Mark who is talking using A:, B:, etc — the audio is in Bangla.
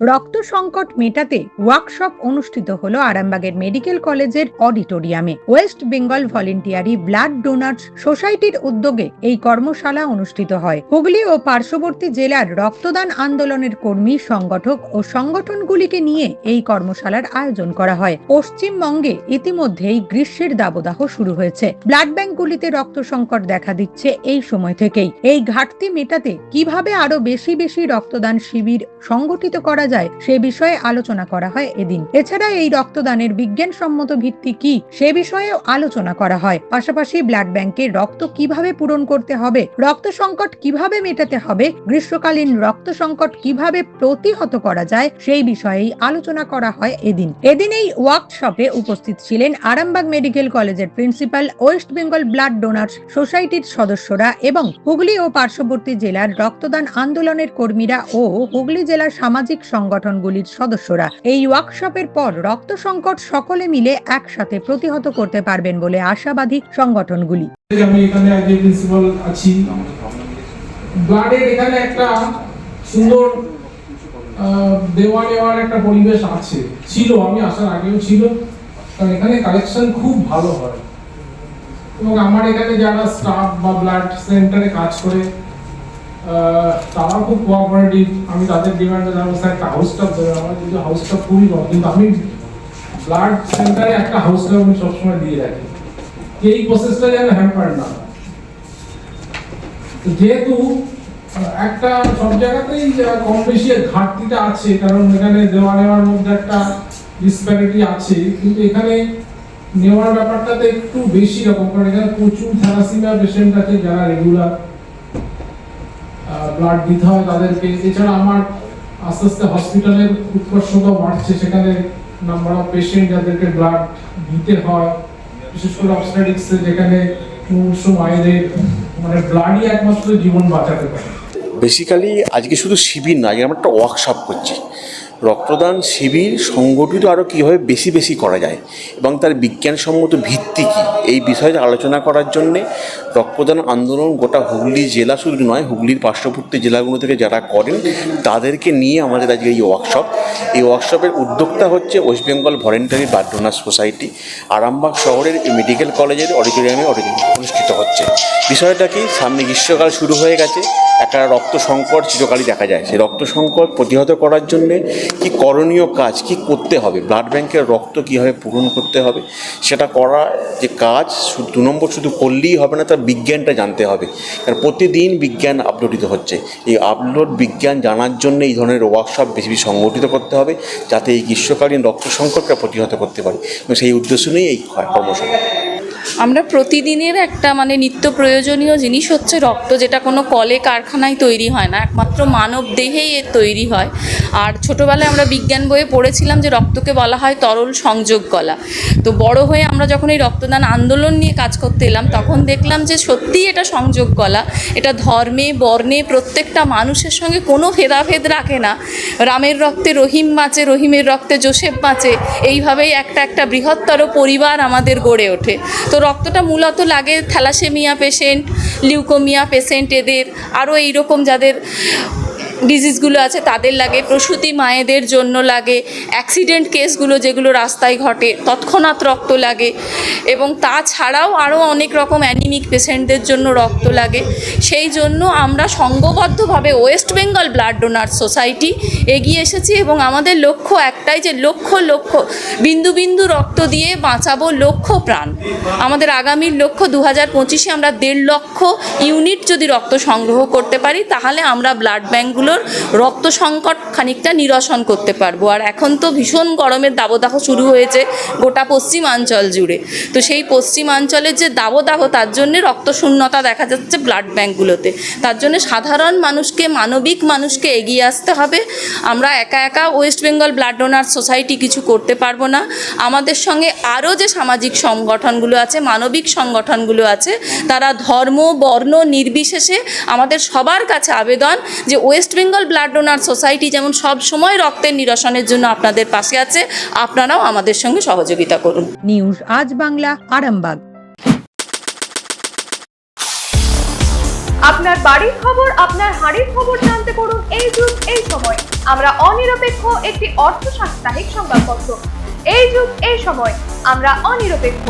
A: রক্ত সংকট মেটাতে ওয়ার্কশপ অনুষ্ঠিত হলো আরামবাগের মেডিকেল কলেজের অডিটোরিয়ামে। West Bengal voluntary blood donors সোসাইটির উদ্যোগে এই কর্মশালা অনুষ্ঠিত হয়। হুগলি ও পার্শ্ববর্তী জেলার রক্তদান আন্দোলনের কর্মী, সংগঠক ও সংগঠনগুলিকে নিয়ে এই কর্মশালার আয়োজন করা হয়। পশ্চিমবঙ্গে ইতিমধ্যেই গ্রীষ্মের দাবদাহ শুরু হয়েছে। ব্লাড ব্যাংকগুলিতে রক্ত সংকট দেখা দিচ্ছে এই সময় থেকেই। এই ঘাটতি মেটাতে কীভাবে আরও বেশি বেশি রক্তদান শিবির সংগঠিত করা যায়, সে বিষয়ে আলোচনা করা হয় এদিন। এছাড়া এই রক্তদানের বিজ্ঞানসম্মত ভিত্তি কি, সে বিষয়েও আলোচনা করা হয়। পাশাপাশি ব্লাড ব্যাংকে রক্ত কীভাবে পূরণ করতে হবে, রক্ত সংকট কীভাবে মেটাতে হবে, গ্রীষ্মকালীন রক্ত সংকট কীভাবে প্রতিহত করা যায়, সেই বিষয়েই আলোচনা করা হয় এদিন। এদিন এই ওয়ার্কশপে উপস্থিত ছিলেন আরামবাগ মেডিকেল কলেজের principal, West Bengal blood donors সোসাইটির সদস্যরা এবং হুগলি ও পার্শ্ববর্তী জেলার রক্তদান আন্দোলনের কর্মীরা ও হুগলি জেলার সামাজিক সংগঠনগুলির সদস্যরা এই ওয়ার্কশপের পর রক্ত সংকট সকলে মিলে একসাথে প্রতিহত করতে পারবেন বলে আশাবাদী সংগঠনগুলি।
B: দেওয়া নেওয়ার একটা পরিবেশ আছে। ছিল, আমি আসার আগেও ছিল। কারণ এখানে কালেকশন খুব ভালো হয়। এবং আমার এখানে যারা স্টাফ বা ব্লাড সেন্টারে কাজ করে আহ, তারা খুব কোঅপারেটিভ আমি তাদের ডিমান্ডে যাব স্যার একটা হাউস স্টাফ দেবে আমার কিন্তু হাউস স্টাফ খুবই কম। কিন্তু আমি ব্লাড সেন্টারে একটা হাউস স্টাফ আমি সবসময় দিয়ে রাখি। এই প্রসেসটা যেন হ্যাম্পার না যেহেতু একটা সব জায়গাতেই কম বেশি ঘাটতিটা আছে কারণ এখানে দেওয়া নেওয়ার মধ্যে একটা ডিসপ্যারিটি আছে। কিন্তু এখানে নেওয়ার ব্যাপারটাতে একটু বেশি রকম কারণ এখানে প্রচুর থ্যালাসিমিয়া পেশেন্ট আছে যারা রেগুলার ব্লাড দিতে হয় তাদেরকে। এছাড়া আমার আস্তে আস্তে হসপিটালের উৎকর্ষতা বাড়ছে। সেখানে নাম্বার অফ পেশেন্ট যাদেরকে ব্লাড দিতে হয়, বিশেষ করে অবস্ট্রাটিক্সে যেখানে মুমূর্ষু মায়েদের মানে ব্লাডই একমাত্র জীবন বাঁচাতে পারে।
C: বেসিক্যালি আজকে শুধু শিবির না, আজকে আমরা একটা ওয়ার্কশপ করছি। রক্তদান শিবির সংগঠিত আরও কীভাবে বেশি বেশি করা যায় এবং তার বিজ্ঞানসম্মত ভিত্তি কী? এই বিষয়ে আলোচনা করার জন্যে রক্তদান আন্দোলন গোটা হুগলি জেলা শুধু নয়, হুগলির পার্শ্ববর্তী জেলাগুলো থেকে যারা করেন, তাদেরকে নিয়ে আমাদের আজকে এই ওয়ার্কশপ এই ওয়ার্কশপের উদ্যোক্তা হচ্ছে West Bengal voluntary blood society Arambagh শহরের মেডিকেল কলেজের অডিটোরিয়ামে অনুষ্ঠিত হচ্ছে। বিষয়টা কি? সামনে গ্রীষ্মকাল শুরু হয়ে গেছে, একটা রক্ত সংকট চিরকালই দেখা যায়। সেই রক্ত সংকট প্রতিহত করার জন্যে কি করণীয় কাজ কি করতে হবে? ব্লাড ব্যাংকের রক্ত কীভাবে পূরণ করতে হবে? সেটা করা যে কাজ দু নম্বর শুধু করলেই হবে না, তার বিজ্ঞানটা জানতে হবে। কারণ প্রতিদিন বিজ্ঞান আপলোডিত হচ্ছে। এই আপলোড বিজ্ঞান জানার জন্য এই ধরনের ওয়ার্কশপ বেশি বেশি সংগঠিত করতে হবে, যাতে এই গ্রীষ্মকালীন রক্ত সংকটটা প্রতিহত করতে পারে। সেই উদ্দেশ্য নিয়েই এই কর্মশালা।
D: আমরা প্রতিদিনের একটা মানে নিত্য প্রয়োজনীয় জিনিস হচ্ছে রক্ত, যেটা কোনো কলে, কারখানায় তৈরি হয় না। একমাত্র মানব দেহেই এর তৈরি হয়। আর ছোটোবেলায় আমরা বিজ্ঞান বইয়ে পড়েছিলাম যে রক্তকে বলা হয় তরল সংযোগ কলা তো বড় হয়ে আমরা যখন এই রক্তদান আন্দোলন নিয়ে কাজ করতে এলাম, তখন দেখলাম যে সত্যিই এটা সংযোগ কলা এটা ধর্মে, বর্ণে প্রত্যেকটা মানুষের সঙ্গে কোনো ভেদাভেদ রাখে না। রামের রক্তে রহিম বাঁচে, রহিমের রক্তে জোসেফ বাঁচে। এইভাবেই একটা একটা বৃহত্তর পরিবার আমাদের গড়ে ওঠে। তো রক্তটা মূলত লাগে থ্যালাসেমিয়া পেশেন্ট লিউকোমিয়া পেশেন্ট এদের আরও এইরকম যাদের ডিজিজগুলো আছে, তাদের লাগে, প্রসূতি মায়েদের জন্য লাগে অ্যাক্সিডেন্ট কেসগুলো যেগুলো রাস্তায় ঘটে, তৎক্ষণাৎ রক্ত লাগে এবং তাছাড়াও আরও অনেক রকম অ্যানিমিক পেশেন্টদের জন্য রক্ত লাগে। সেই জন্য আমরা সংঘবদ্ধভাবে West Bengal blood donor society এগিয়ে এসেছি এবং আমাদের লক্ষ্য একটাই যে লক্ষ লক্ষ, বিন্দু বিন্দু রক্ত দিয়ে বাঁচাবো লক্ষ প্রাণ। আমাদের আগামীর লক্ষ্য দু হাজার পঁচিশে আমরা দেড় লক্ষ ইউনিট যদি রক্ত সংগ্রহ করতে পারি, তাহলে আমরা ব্লাড ব্যাঙ্কগুলোর রক্ত সংকট খানিকটা নিরসন করতে পারব। আর এখন তো ভীষণ গরমের দাবদাহ শুরু হয়েছে গোটা পশ্চিমাঞ্চল জুড়ে। তো সেই পশ্চিমাঞ্চলের যে দাবদাহ, তার জন্যে রক্ত শূন্যতা দেখা যাচ্ছে ব্লাড ব্যাঙ্কগুলোতে। তার জন্য সাধারণ মানুষকে, মানবিক মানুষকে এগিয়ে আসতে হবে। আমরা একা একা West Bengal blood donor society কিছু করতে পারব না। আমাদের সঙ্গে আরও যে সামাজিক সংগঠনগুলো আছে, মানবিক সংগঠনগুলো আছে, তারা ধর্ম, বর্ণ নির্বিশেষে আমাদের সবার কাছে আবেদন যে West Bengal blood donor society যেমন সব সময় রক্তের নিরসনের জন্য আপনাদের পাশে আছে আপনারাও আমাদের সঙ্গে সহযোগিতা করুন।
A: নিউজ আজ বাংলা আরামবাগ।
E: আপনার বাড়ির খবর আপনার হাড়ির খবর জানতে করুন এই যুগ এই সময়। আমরা অনিরপেক্ষ একটি অর্থ সাপ্তাহিক সংবাদপত্র। এই যুগ এই সময়। আমরা অনিরপেক্ষ।